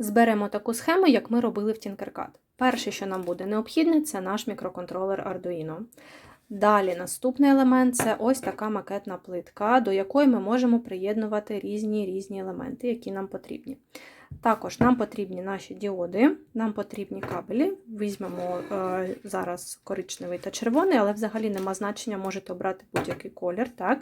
Зберемо таку схему, як ми робили в Tinkercad. Перше, що нам буде необхідне, це наш мікроконтролер Arduino. Далі наступний елемент це ось така макетна плитка, до якої ми можемо приєднувати різні різні елементи, які нам потрібні. Також нам потрібні наші діоди, нам потрібні кабелі. Візьмемо е, зараз коричневий та червоний, але взагалі нема значення, можете обрати будь-який колір. Так?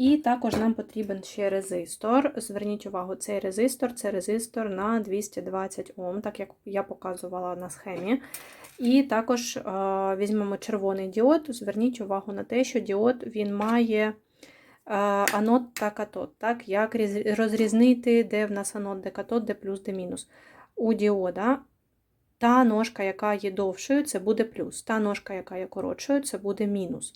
І також нам потрібен ще резистор. Зверніть увагу, цей резистор це резистор на 220 Ом, так як я показувала на схемі. І також е, візьмемо червоний діод. Зверніть увагу на те, що діод він має е, анод та катод. Так? Як розрізнити, де в нас анод, де катод, де плюс, де мінус. У діода та ножка, яка є довшою, це буде плюс. Та ножка, яка є коротшою, це буде мінус.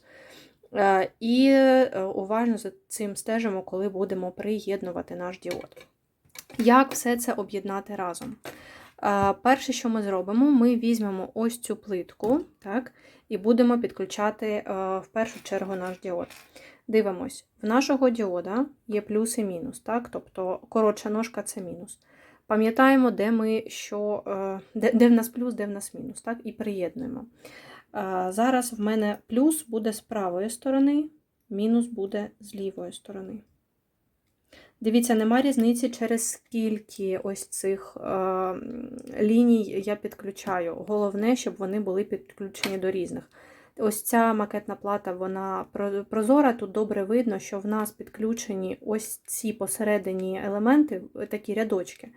Е, І е, уважно за цим стежимо, коли будемо приєднувати наш діод. Як все це об'єднати разом? Е, Перше, що ми зробимо, ми візьмемо ось цю плитку так, і будемо підключати в першу чергу наш діод. Дивимось, в нашого діода є плюс і мінус, так? тобто коротша ножка це мінус. Пам'ятаємо, де ми що, де, де в нас плюс, де в нас мінус, так? і приєднуємо. Зараз в мене плюс буде з правої сторони, мінус буде з лівої сторони. Дивіться, нема різниці, через скільки ось цих е, ліній я підключаю. Головне, щоб вони були підключені до різних. Ось ця макетна плата, вона прозора. Тут добре видно, що в нас підключені ось ці посередині елементи, такі рядочки,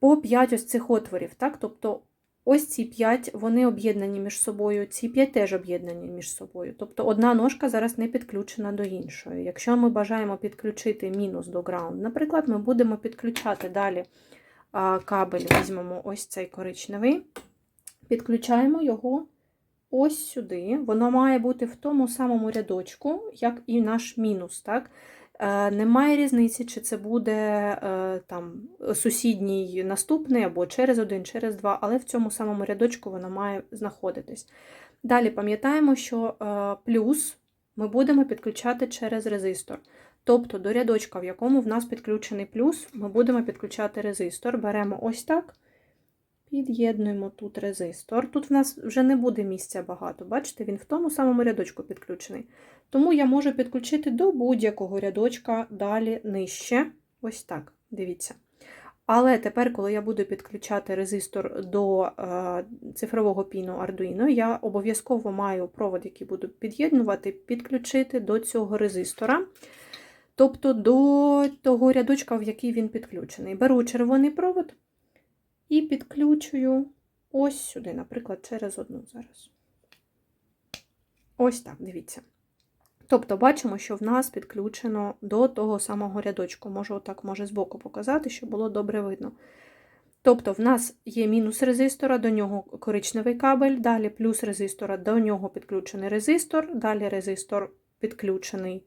по 5 ось цих отворів. Так? Тобто ось ці 5 вони об'єднані між собою, ці 5 теж об'єднані між собою. Тобто одна ножка зараз не підключена до іншої. Якщо ми бажаємо підключити мінус до ground, наприклад, ми будемо підключати далі кабель, візьмемо ось цей коричневий, підключаємо його ось сюди. Воно має бути в тому самому рядочку, як і наш мінус. Так? Е, Немає різниці, чи це буде е, там, сусідній наступний або через один, через два, але в цьому самому рядочку воно має знаходитись. Далі пам'ятаємо, що е, плюс ми будемо підключати через резистор. Тобто до рядочка, в якому в нас підключений плюс, ми будемо підключати резистор. Беремо ось так, під'єднуємо тут резистор. Тут в нас вже не буде місця багато. Бачите, він в тому самому рядочку підключений. Тому я можу підключити до будь-якого рядочка далі нижче. Ось так, дивіться. Але тепер, коли я буду підключати резистор до е, цифрового піну Arduino, я обов'язково маю провод, який буду під'єднувати, підключити до цього резистора. Тобто до того рядочка, в який він підключений. Беру червоний провод і підключую ось сюди, наприклад, через одну зараз. Ось так, дивіться. Тобто бачимо, що в нас підключено до того самого рядочку. Можу отак, може, збоку показати, щоб було добре видно. Тобто, в нас є мінус резистора, до нього коричневий кабель, далі плюс резистора, до нього підключений резистор, далі резистор підключений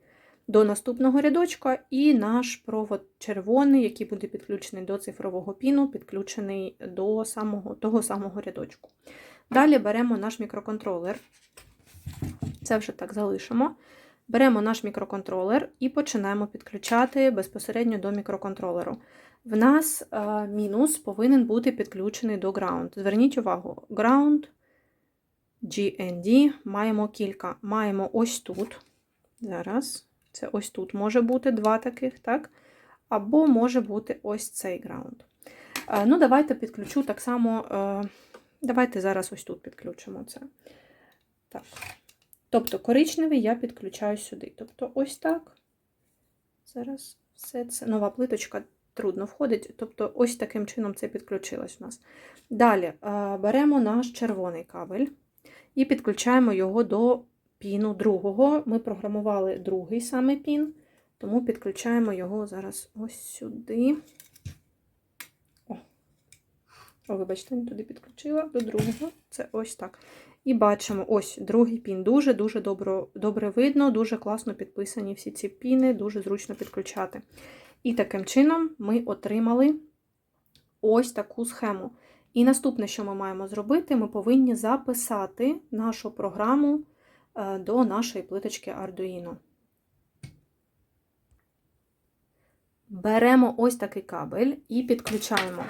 до наступного рядочка, і наш провод червоний, який буде підключений до цифрового піну, підключений до самого, того самого рядочку. Далі беремо наш мікроконтролер. Це вже так залишимо. Беремо наш мікроконтролер і починаємо підключати безпосередньо до мікроконтролеру. В нас е, мінус повинен бути підключений до ground. Зверніть увагу, ground, GND маємо кілька. Маємо ось тут. Зараз, це ось тут може бути два таких, так? Або може бути ось цей ground. Е, ну, давайте підключу так само. Е, давайте зараз ось тут підключимо це. Так. Тобто коричневий я підключаю сюди. Тобто ось так. Зараз все це нова плиточка трудно входить. Тобто, ось таким чином це підключилось у нас. Далі е, беремо наш червоний кабель і підключаємо його до піну другого. Ми програмували другий саме пін, тому підключаємо його зараз ось сюди. О, О вибачте, не туди підключила до другого. Це ось так. І бачимо, ось другий пін. Дуже-дуже добре, добре видно, дуже класно підписані всі ці піни, дуже зручно підключати. І таким чином ми отримали ось таку схему. І наступне, що ми маємо зробити, ми повинні записати нашу програму до нашої плиточки Arduino. Беремо ось такий кабель і підключаємо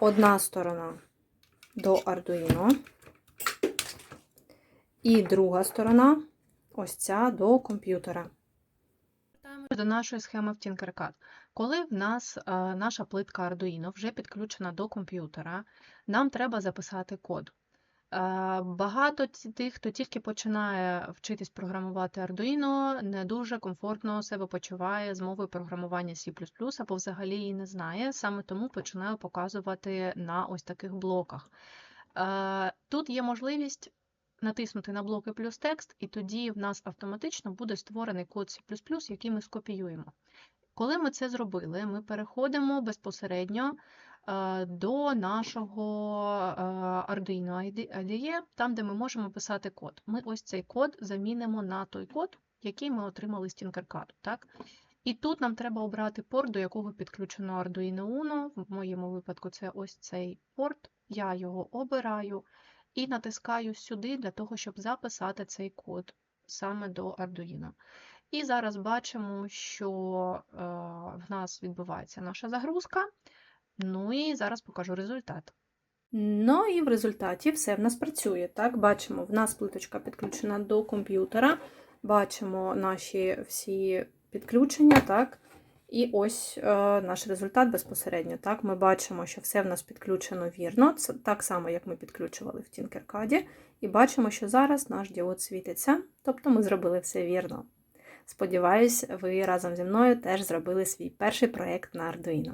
одна сторона до Arduino, і друга сторона ось ця до комп'ютера. Повертаємось до нашої схеми в Tinkercad. Коли в нас е, наша плитка Arduino вже підключена до комп'ютера, нам треба записати код. Е, Багато тих, хто тільки починає вчитись програмувати Arduino, не дуже комфортно себе почуває з мовою програмування C++ або взагалі її не знає. Саме тому починаю показувати на ось таких блоках. Е, Тут є можливість натиснути на блоки плюс текст, і тоді в нас автоматично буде створений код C++, який ми скопіюємо. Коли ми це зробили, ми переходимо безпосередньо до нашого Arduino IDE, там, де ми можемо писати код. Ми ось цей код замінимо на той код, який ми отримали з Tinkercad. Так? І тут нам треба обрати порт, до якого підключено Arduino Uno. В моєму випадку це ось цей порт. Я його обираю і натискаю сюди для того, щоб записати цей код саме до Arduino. І зараз бачимо, що в нас відбувається наша загрузка. Ну і зараз покажу результат. Ну і в результаті все в нас працює. Так, бачимо, в нас плиточка підключена до комп'ютера, бачимо наші всі підключення, так. І ось е, наш результат безпосередньо. Так, Ми бачимо, що все в нас підключено вірно, це так само, як ми підключували в Tinkercad. І бачимо, що зараз наш діод світиться, тобто ми зробили все вірно. Сподіваюсь, ви разом зі мною теж зробили свій перший проєкт на Arduino.